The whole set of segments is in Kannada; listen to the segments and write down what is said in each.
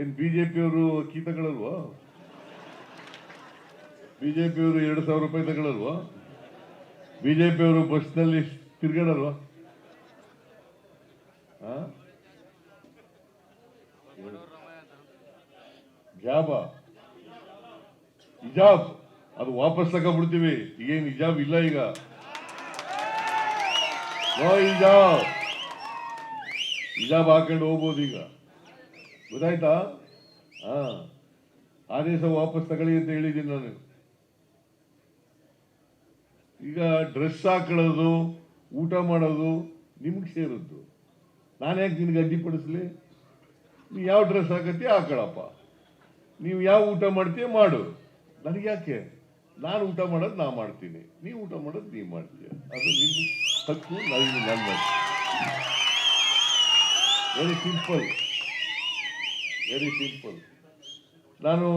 ಏನ್ ಬಿಜೆಪಿಯವರು ಜೆ ಪಿ ಬಿಜೆಪಿಯವರು ಎರಡು ಸಾವಿರ ರೂಪಾಯಿ ತಗೊಳಲ್ವಾ? ಬಿಜೆಪಿಯವರು ಬಸ್ನಲ್ಲಿ ತಿರ್ಗಾಡಲ್ವಾ? ಜಾಬ. ಇಜಾಬ್ ಅದು ವಾಪಸ್ ತಗೊಂಡ್ಬಿಡ್ತೀವಿ. ಈಗೇನು ಇಜಾಬ್ ಇಲ್ಲ ಈಗ. ಇಜಾಬ್ ಇಜಾಬ್ ಹಾಕೊಂಡು ಹೋಗ್ಬೋದು ಈಗ. ಗೊತ್ತಾಯ್ತಾ? ಹಾ ಆದೇಶ ವಾಪಸ್ ತಗೊಳ್ಳಿ ಅಂತ ಹೇಳಿದ್ದೀನಿ ನಾನು. ಈಗ ಡ್ರೆಸ್ ಹಾಕೊಳ್ಳೋದು, ಊಟ ಮಾಡೋದು ನಿಮ್ಗೆ ಸೇರಿದ್ದು. ನಾನು ಯಾಕೆ ನಿನ್ಗೆ ಅಡ್ಡಿಪಡಿಸ್ಲಿ? ನೀ ಯಾವ ಡ್ರೆಸ್ ಹಾಕತ್ತೀಯ ಹಾಕೊಳಪ್ಪ ನೀವು ಯಾವ ಊಟ ಮಾಡ್ತೀಯ ಮಾಡು. ನನಗೆ ಯಾಕೆ? ನಾನು ಊಟ ಮಾಡೋದು ನಾ ಮಾಡ್ತೀನಿ. ನೀವು ಊಟ ಮಾಡೋದು ನೀವು ಮಾಡ್ತೀಯ. ಅದು ನಿಮ್ಮ ಹಕ್ಕು ನನಗೆ ನನ್ನ ವೆರಿ ಸಿಂಪಲ್ ವೆರಿ ಸಿಂಪಲ್ ನಾನು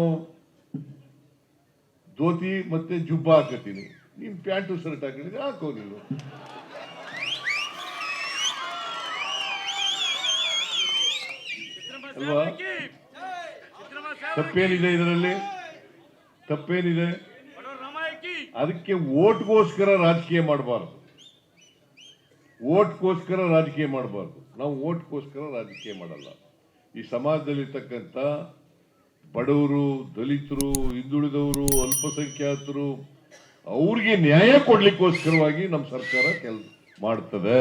ಧೋತಿ ಮತ್ತೆ ಜುಬ್ಬ ಹಾಕತ್ತೀನಿ. ನೀನ್ ಪ್ಯಾಂಟು ಶರ್ಟ್ ಹಾಕಿದ್ರೆ ಹಾಕೋ ನೀನು ಅಲ್ವಾ? ತಪ್ಪೇನಿದೆ ಇದರಲ್ಲಿ? ತಪ್ಪೇನಿದೆ? ಅದಕ್ಕೆ ಓಟ್ಗೋಸ್ಕರ ರಾಜಕೀಯ ಮಾಡಬಾರ್ದು. ಓಟ್ಗೋಸ್ಕರ ರಾಜಕೀಯ ಮಾಡಬಾರ್ದು. ನಾವು ಓಟ್ಗೋಸ್ಕರ ರಾಜಕೀಯ ಮಾಡಲ್ಲ. ಈ ಸಮಾಜದಲ್ಲಿರ್ತಕ್ಕಂಥ ಬಡವರು ದಲಿತರು ಹಿಂದುಳಿದವರು ಅಲ್ಪಸಂಖ್ಯಾತರು ಅವ್ರಿಗೆ ನ್ಯಾಯ ಕೊಡ್ಲಿಕ್ಕೋಸ್ಕರವಾಗಿ ನಮ್ಮ ಸರ್ಕಾರ ಕೆಲಸ ಮಾಡ್ತದೆ.